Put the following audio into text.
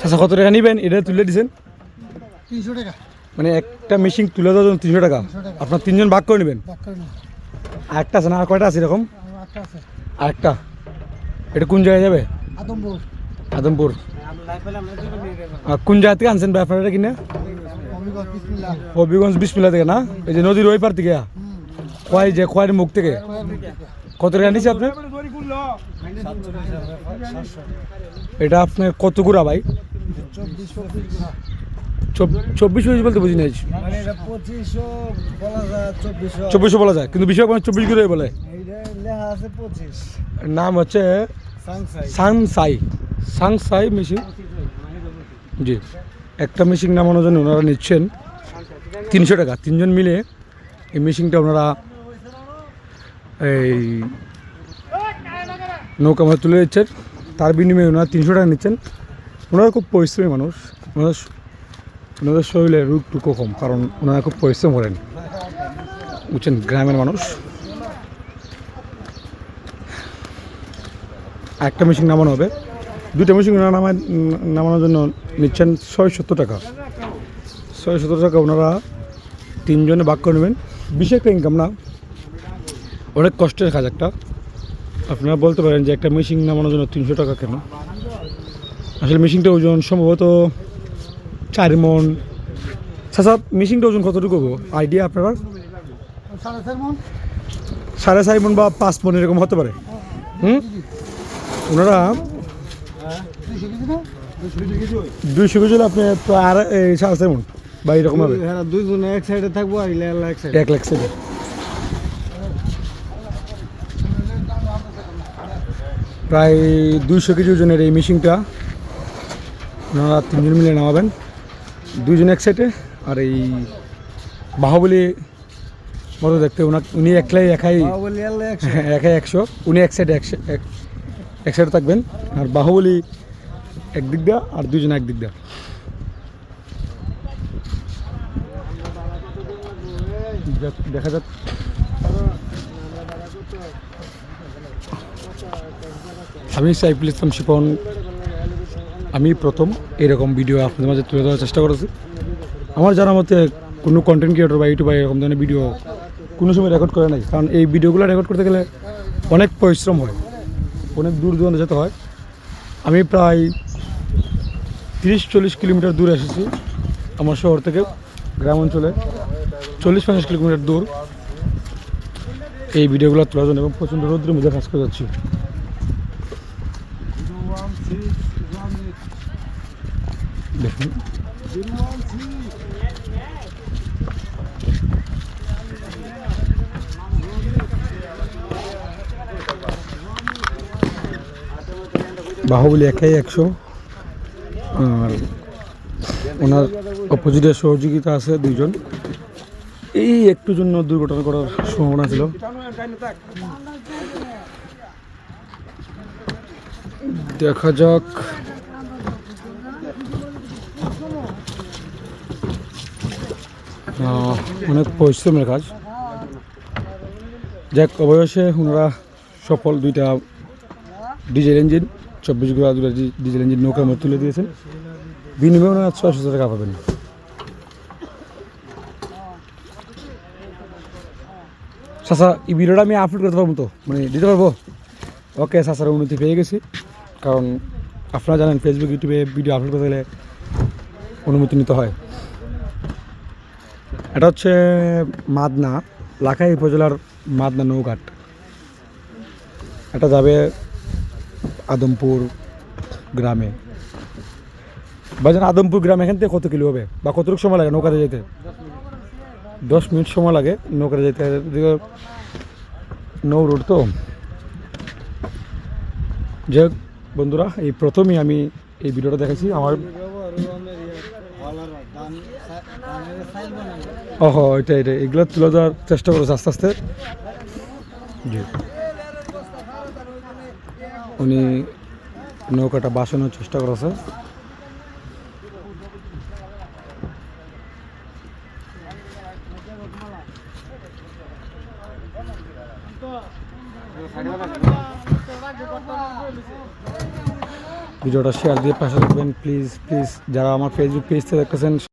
চাচা কত টাকা নিবেন এটা তুলে দিছেন তিনশো টাকা। মানে একটা মেশিন তুলে দেওয়ার জন্য তিনশো টাকা। আপনার তিনজন ভাগ করে নেবেন? বাক করে না আর একটা আছে না? আর কয়টা আছে এরকম? আর একটা এটা কোন জায়গায় যাবে? আদমপুর। আদমপুর। আর কোন জায়গা থেকে আনছেন ভাই আপনারা এটা কিনে? হবিগঞ্জ বিসমিল্লা। থেকে না? এই যে নদীর ওই পার থেকে? খোয়াই যে খোয়াইয়ের মুখ থেকে? কত টাকা নিচ্ছে আপনার? এটা আপনার কত গুড়া ভাই? চব্বিশ পঁচিশ গুণা। চব- চব্বিশ পঁচিশ বলতে বুঝি নাই। মানে পঁচিশশো বলা যায় চব্বিশশো। চব্বিশশো বলা যায় কিন্তু বিষয় চব্বিশ গুড়াই বলে। নাম হচ্ছে সাংসাই। সাংসাই। মেশিন। জি একটা মেশিন নামানোর জন্য ওনারা নিচ্ছেন তিনশো টাকা। তিনজন মিলে এই মেশিনটা ওনারা এই নৌকা মাছ তুলে দিচ্ছেন। তার বিনিময়ে ওনারা তিনশো টাকা নিচ্ছেন। ওনারা খুব পরিশ্রমী মানুষ। ওনাদের ওনাদের শরীরে রোগটুকু কম, কারণ ওনারা খুব পরিশ্রম করেন। বুঝছেন গ্রামের মানুষ। একটা মেশিন নামানো হবে। দুটা মেশিন ওনারা নামায় নামানোর জন্য নিচ্ছেন ছয় সত্তর টাকা। ছয় সত্তর টাকা ওনারা তিনজনে ভাগ করে নেবেন। বিশেষ একটা ইনকাম না। অনেক কষ্টের কাজ একটা। আপনারা বলতে পারেন যে একটা মেশিন নামানোর জন্য তিনশো টাকা কেন? আসলে মেশিনটা ওজন সম্ভবত চার মন। আচ্ছা মেশিনটা ওজন কতটুকু আইডিয়া আপনারা? সাড়ে চার মন মন বা পাঁচ মন এরকম হতে পারে। হুম? ওনারা দুইশো কেজি আপনি প্রায় আর সাড়ে চার মন বা এরকম হবে। হ্যাঁ দুইজনে এক সাইডে থাকব আর এক সাইডে এক লাখ সেটা প্রায় দুইশো কেজি ওজনের এই মেশিনটা ওনারা তিনজন মিলে নামাবেন। দুইজন এক সাইডে আর এই বাহুবলী মতো দেখতে ওনার উনি একলাই একাই হ্যাঁ, একাই একশো। উনি এক সাইডে এক সাইডে থাকবেন। আর বাহুবলী একদিক দা আর দুজন একদিক দা দেখা যাক। আমি সাইফুল ইসলাম শিপন আমি প্রথম এরকম ভিডিও আপনাদের মাঝে তুলে ধরার চেষ্টা করেছি। আমার জানা মতে কোনো কন্টেন্ট ক্রিয়েটর বা ইউটিউবার এরকম ধরনের ভিডিও কোনো সময় রেকর্ড করে নাই। কারণ এই ভিডিওগুলো রেকর্ড করতে গেলে অনেক পরিশ্রম হয়, অনেক দূর দূরান্তে যেতে হয়। আমি প্রায় তিরিশ চল্লিশ কিলোমিটার দূরে এসেছি আমার শহর থেকে গ্রাম অঞ্চলে। চল্লিশ পঞ্চাশ কিলোমিটার দূর এই ভিডিওগুলো তোলার জন্য এবং প্রচণ্ড রৌদ্রের মধ্যে কাজ করে যাচ্ছি। দেখুন বাহুবলী একাই একশো। আর ওনার অপোজিটে সহযোগিতা আছে দুইজন। এই একটু জন্য দুর্ঘটনা করার সম্ভাবনা ছিল। দেখা যাক। অনেক পরিশ্রমের কাজ। যাক, অবশেষে ওনারা সফল দুইটা ডিজেল ইঞ্জিন, চব্বিশ গোড়া দুটা ডিজেল ইঞ্জিন নৌকার মধ্যে তুলে দিয়েছেন। বিনিময়ে ওনারা ছয়শো টাকা পাবেন। চাচা, এই ভিডিওটা আমি আপলোড করতে পারব তো মানে দিতে পারব? ওকে, চাচার উন্নতি পেয়ে গেছি। কারণ আপনারা জানেন ফেসবুক ইউটিউবে ভিডিও আপলোড করতে গেলে অনুমতি নিতে হয়। এটা হচ্ছে মাদনা, লাখাই উপজেলার মাদনা নৌঘাট। এটা যাবে আদমপুর গ্রামে। বাজান আদমপুর গ্রাম এখান থেকে কত কিলো হবে? বা কতটুকু সময় লাগে নৌকাতে যেতে? দশ মিনিট সময় লাগে নৌকাতে যেতে। নৌ রোড তো। যাই বন্ধুরা, এই প্রথমেই আমি এই ভিডিওটা দেখেছি আমার ওহো এটা এটা এগুলো তুলে দেওয়ার চেষ্টা করেছে আস্তে আস্তে। উনি নৌকাটা বাসানোর চেষ্টা করেছে। ভিডিওটা শেয়ার দিয়ে পাশে থাকবেন। প্লিজ প্লিজ যারা আমার ফেসবুক পেজতে দেখতেছেন